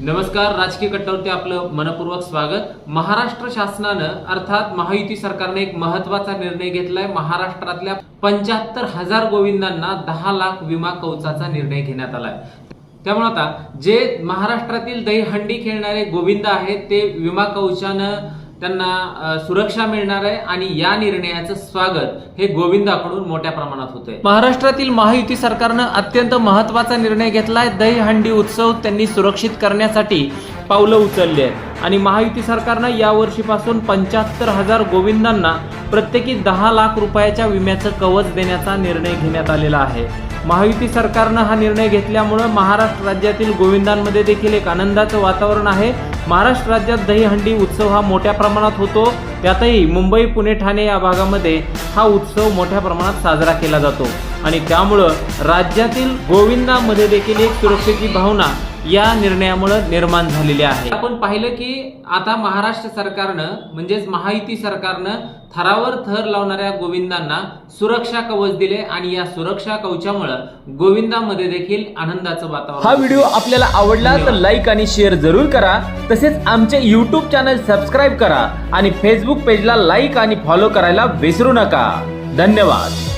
नमस्कार राजकीय कट्टावरती आपलं मनपूर्वक स्वागत. महाराष्ट्र शासनानं अर्थात महायुती सरकारने एक महत्त्वाचा निर्णय घेतलाय. महाराष्ट्रातल्या पंच्याहत्तर हजार गोविंदांना दहा लाख विमा कवचाचा निर्णय घेण्यात आलाय. त्यामुळे आता जे महाराष्ट्रातील दहीहंडी खेळणारे गोविंद आहेत ते विमा कवचानं त्यांना सुरक्षा मिळणार आहे आणि या निर्णयाचं स्वागत हे गोविंदाकडून मोठ्या प्रमाणात होत आहे महाराष्ट्रातील महायुती सरकारनं अत्यंत महत्त्वाचा निर्णय घेतलाय. दहीहंडी उत्सव त्यांनी सुरक्षित करण्यासाठी पावलं उचलली आहेत. आणि महायुती सरकारनं या वर्षीपासून पंच्याहत्तर हजार गोविंदांना प्रत्येकी दहा लाख रुपयाच्या विम्याचं कवच देण्याचा निर्णय घेण्यात आलेला आहे. महायुती सरकारनं हा निर्णय घेतल्यामुळं महाराष्ट्र राज्यातील गोविंदांमध्ये देखील एक आनंदाचं वातावरण आहे. महाराष्ट्र राज्यात दहीहंडी उत्सव हा मोठ्या प्रमाणात होतो. त्यातही मुंबई पुणे ठाणे या भागामध्ये हा उत्सव मोठ्या प्रमाणात साजरा केला जातो. आणि त्यामुळं राज्यातील गोविंदामध्ये देखील एक सुरक्षेची भावना या निर्णयामुळं निर्माण झालेली आहे. आपण पाहिलं की आता महाराष्ट्र सरकारनं म्हणजेच महायुती सरकारनं थरावर थर लावणाऱ्या गोविंदांना सुरक्षा कवच दिले आणि या सुरक्षा कवचामुळं गोविंदामध्ये देखील आनंदाचं वातावरण हा व्हिडिओ आपल्याला आवडला तर लाईक आणि शेअर जरूर करा. तसेच आमचे यूट्यूब चॅनल सबस्क्राईब करा आणि फेसबुक पेजला लाईक आणि फॉलो करायला विसरू नका. धन्यवाद.